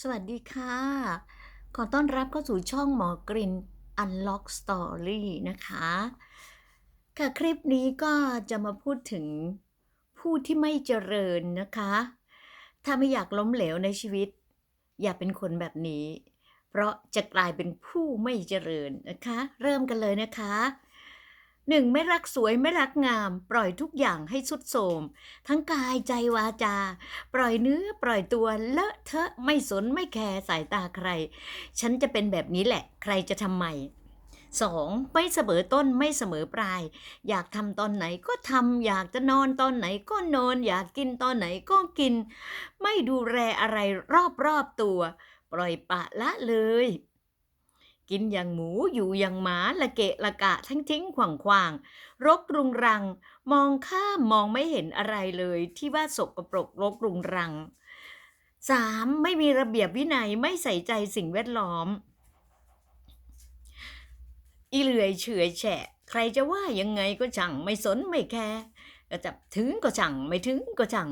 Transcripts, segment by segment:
สวัสดีค่ะ ขอต้อนรับเข้าสู่ช่องหมอกริน Unlock Story นะคะ ค่ะคลิปนี้ก็จะมาพูดถึงผู้ที่ไม่เจริญนะคะ ถ้าไม่อยากล้มเหลวในชีวิต อย่าเป็นคนแบบนี้ เพราะจะกลายเป็นผู้ไม่เจริญนะคะ เริ่มกันเลยนะคะ หนึ่งไม่รักสวยไม่รักงาม ปล่อยทุกอย่างให้สุดโทรมทั้งกายใจวาจา ปล่อยเนื้อปล่อยตัวเลอะเทอะไม่สนไม่แคร์สายตาใคร ฉันจะเป็นแบบนี้แหละ ใครจะทำไมสองไม่เสมอต้นไม่เสมอปลาย อยากทำตอนไหนก็ทำอยากจะนอนตอนไหนก็นอน อยากกินตอนไหนก็กิน ไม่ดูแลอะไรรอบๆตัว ปล่อยปะละเลย กินอย่างหมูอยู่อย่างหมาละเกะละกะทั้งทิ้งขวางขวางรกรุงรัง มองข้ามมองไม่เห็นอะไรเลยที่ว่าสกปรกรกรุงรังสามไม่มีระเบียบวินัยไม่ใส่ใจสิ่งแวดล้อม อีเหลื่อยเฉอยแฉะ ใครจะว่ายังไงก็ช่างไม่สนไม่แคร์จะถึงก็ช่างไม่ถึงก็ช่าง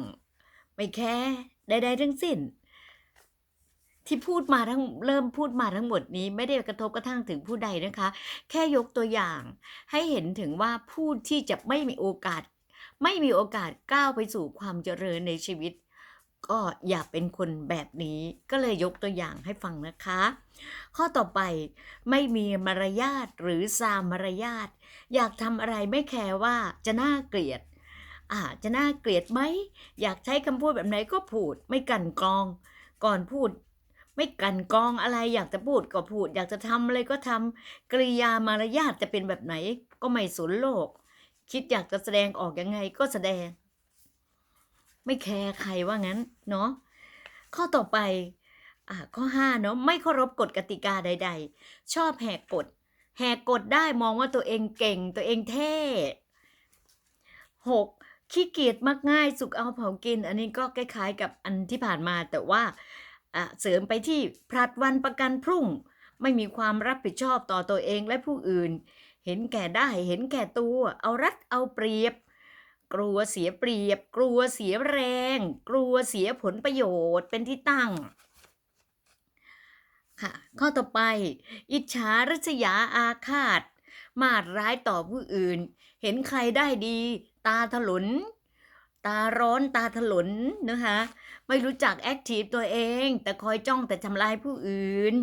ไม่แคร์ใดๆทั้งสิ้น ที่พูดมาทั้งเริ่มพูดมาทั้งหมดนี้ ไม่ได้กระทบกระทั่งถึงผู้ใดนะคะ แค่ยกตัวอย่าง ให้เห็นถึงว่าผู้ที่จะไม่มีโอกาส ไม่มีโอกาสก้าวไปสู่ความเจริญในชีวิต ก็อย่าเป็นคนแบบนี้ ก็เลยยกตัวอย่างให้ฟังนะคะ ข้อต่อไปไม่มีมารยาทหรือซามมารยาทอยากทำอะไรไม่แคร์ว่าจะน่าเกลียดอ่าจะน่าเกลียดไหม อยากใช้คำพูดแบบไหนก็พูดไม่กันกรอง ก่อนพูด ไม่กันกองอะไรอยากจะพูดก็พูด อยากจะทำอะไรก็ทำกริยามารยาทจะเป็นแบบไหน ก็ไม่สนโลก คิดอยากจะแสดงออกยังไงก็แสดง ไม่แคร์ใครว่างั้นเนาะข้อต่อไปอ่าข้อห้าเนาะไม่เคารพกฎกติกาใด ๆ ชอบแหกกฎแหกกฎได้มองว่าตัวเองเก่งตัวเองเท่หกขี้เกียจมักง่ายสุกเอาเผากิน อันนี้ก็คล้ายๆกับอันที่ผ่านมาแต่ว่า เสริมไปที่พลัดวันประกันพรุ่ง ไม่มีความรับผิดชอบต่อตัวเองและผู้อื่น เห็นแก่ได้เห็นแก่ตัว เอารัดเอาเปรียบ กลัวเสียเปรียบ กลัวเสียแรง กลัวเสียผลประโยชน์เป็นที่ตั้งค่ะข้อต่อไป อิจฉาริษยาอาฆาต มาดร้ายต่อผู้อื่น เห็นใครได้ดี ตาถลน ตาร้อนตาถลนนะคะไม่รู้จักแอคทีฟตัวเอง แต่คอยจ้องแต่ทำลายผู้อื่น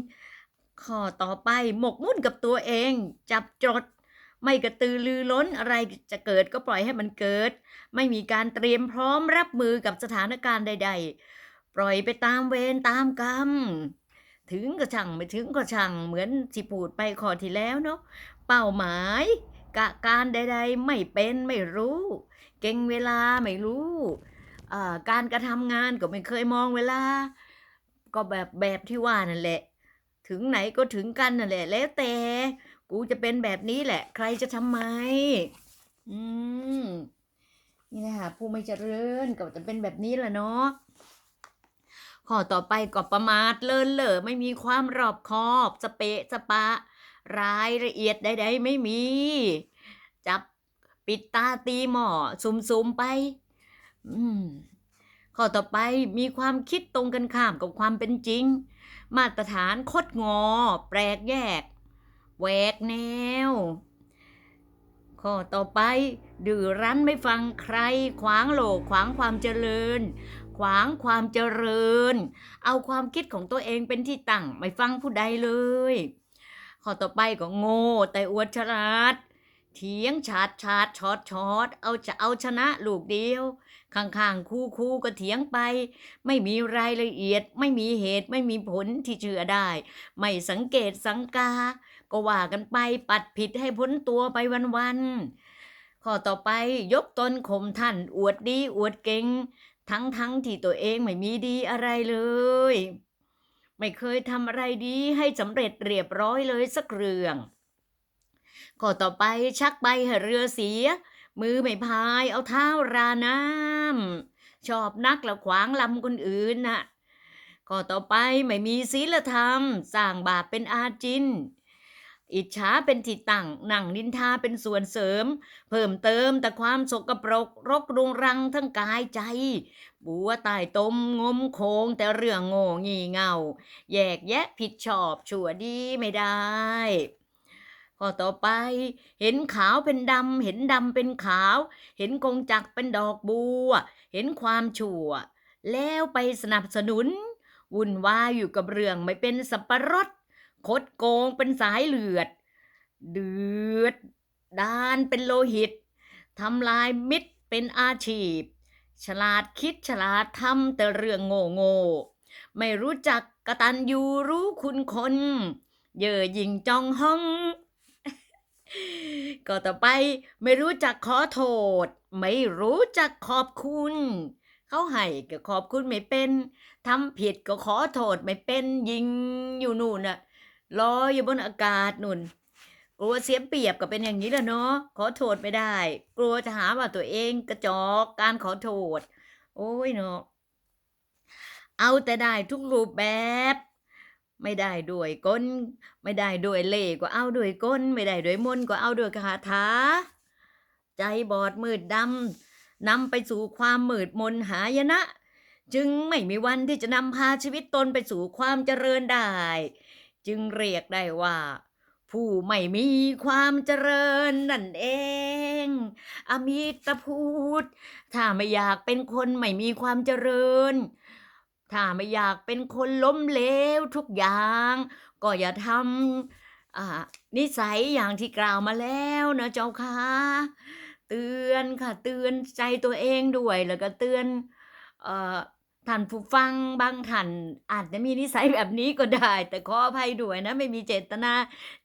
ข้อต่อไปหมกมุ่นกับตัวเอง จับจด ไม่กระตือรือร้นอะไรจะเกิดก็ปล่อยให้มันเกิด ไม่มีการเตรียมพร้อมรับมือกับสถานการณ์ใด ๆ ปล่อยไปตามเวรตามกรรมถึงก็ช่างไม่ถึงก็ช่างเหมือนที่พูดไปข้อที่แล้วเนาะเป้าหมายกะการใด ๆ ไม่เป็นไม่รู้ เก่งเวลาไม่รู้การกระทำงานก็ไม่เคยมองเวลา ก็แบบแบบที่ว่านั่นแหละ ถึงไหนก็ถึงกันนั่นแหละ แล้วแต่ กูจะเป็นแบบนี้แหละ ใครจะทำไม อืม นี่นะคะผู้ไม่เจริญก็จะเป็นแบบนี้แหละเนาะข้อต่อไปก็ประมาทเลินเหล่อไม่มีความรอบคอบ สเปะสปะ รายละเอียดใดๆไม่มี จับ ปิดตาตีหมอซุ่มๆไป อืมข้อต่อไปมีความคิดตรงกันข้ามกับความเป็นจริง มาตรฐานคดงอ แปลกแยกแหวกแนว ข้อต่อไป ดื้อรั้นไม่ฟังใคร ขวางโลกขวางความเจริญ ขวางความเจริญ เอาความคิดของตัวเองเป็นที่ตั้งไม่ฟังผู้ใดเลย ข้อต่อไปก็โง่แต่อวดฉลาด เถียงฉาดฉาดชอดชอดเอาจะเอาชนะลูกเดียว ข้างๆคู่คู่ก็เถียงไป ไม่มีรายละเอียด ไม่มีเหตุไม่มีผลที่เชื่อได้ ไม่สังเกตสังกา ก็ว่ากันไปปัดผิดให้พ้นตัวไปวันๆข้อต่อไปยกตนข่มท่านอวดดีอวดเก่งทั้งทั้งที่ตัวเองไม่มีดีอะไรเลย ไม่เคยทำอะไรดีให้สำเร็จเรียบร้อยเลยสักเรื่อง ข้อต่อไปชักไปให้เรือเสีย มือไม่พายเอาเท้าราน้ำชอบนักแล้วขวางลำคนอื่นน่ะข้อต่อไปไม่มีศีลธรรม สร้างบาปเป็นอาจิน อิจฉาเป็นที่ตั้งนั่งนินทาเป็นส่วนเสริม เพิ่มเติมแต่ความสกปรกรกรุงรังทั้งกายใจ บัวใต้ตมงมโคงแต่เรื่องโง่งี่เง่า แยกแยะผิดชอบชั่วดีไม่ได้ ข้อต่อไปเห็นขาวเป็นดำ เห็นดำเป็นขาว เห็นกงจักเป็นดอกบัว เห็นความชั่ว แล้วไปสนับสนุน วุ่นวายอยู่กับเรื่องไม่เป็นสับปะรดคดโกงเป็นสายเลือด เดือดดานเป็นโลหิตทำลายมิตรเป็นอาชีพ ฉลาดคิดฉลาดทำแต่เรื่องโง่โง่ไม่รู้จักกระตัญญูรู้คุณคน เย่อหยิ่งจองห้อง ก็ต่อไปไม่รู้จักขอโทษ ไม่รู้จักขอบคุณ เขาให้ก็ขอบคุณไม่เป็นทำผิดก็ขอโทษไม่เป็นยิงอยู่นู่นน่ะลอยอยู่บนอากาศนู่น กลัวเสียเปรียบก็เป็นอย่างนี้แหละเนาะขอโทษไม่ได้ กลัวจะหาว่าตัวเองกระจอกการขอโทษ โอ้ยเนาะเอาแต่ได้ทุกรูปแบบ ไม่ได้ด้วยกลไม่ได้ด้วยเล่ก็เอาด้วยกลไม่ได้ด้วยมนก็เอาด้วยคาถา ใจบอดมืดดำนำไปสู่ความมืดมนหายนะ จึงไม่มีวันที่จะนำพาชีวิตตนไปสู่ความเจริญได้ จึงเรียกได้ว่า ผู้ไม่มีความเจริญนั่นเอง อมิตรพูด ถ้าไม่อยากเป็นคนไม่มีความเจริญ ถ้าไม่อยากเป็นคนล้มเหลวทุกอย่าง ก็อย่าทำนิสัยอย่างที่กล่าวมาแล้วนะเจ้าค่ะ เตือนค่ะเตือนใจตัวเองด้วยแล้วก็เตือนเอ่อท่านผู้ฟังบางท่านอาจจะมีนิสัยแบบนี้ก็ได้ แต่ขออภัยด้วยนะ ไม่มีเจตนา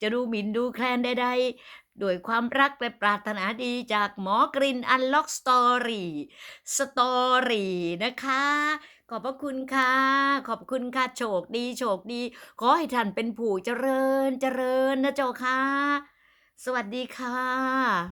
จะดูหมิ่นดูแคลนใดๆด้วยความรักและปรารถนาดีจากหมอกรินอันล็อกสตอรี่สตอรี่นะคะ ขอบพระคุณค่ะ ขอบคุณค่ะ โชคดี โชคดี ขอให้ท่านเป็นผู้เจริญ เจริญนะเจ้าค่ะ สวัสดีค่ะ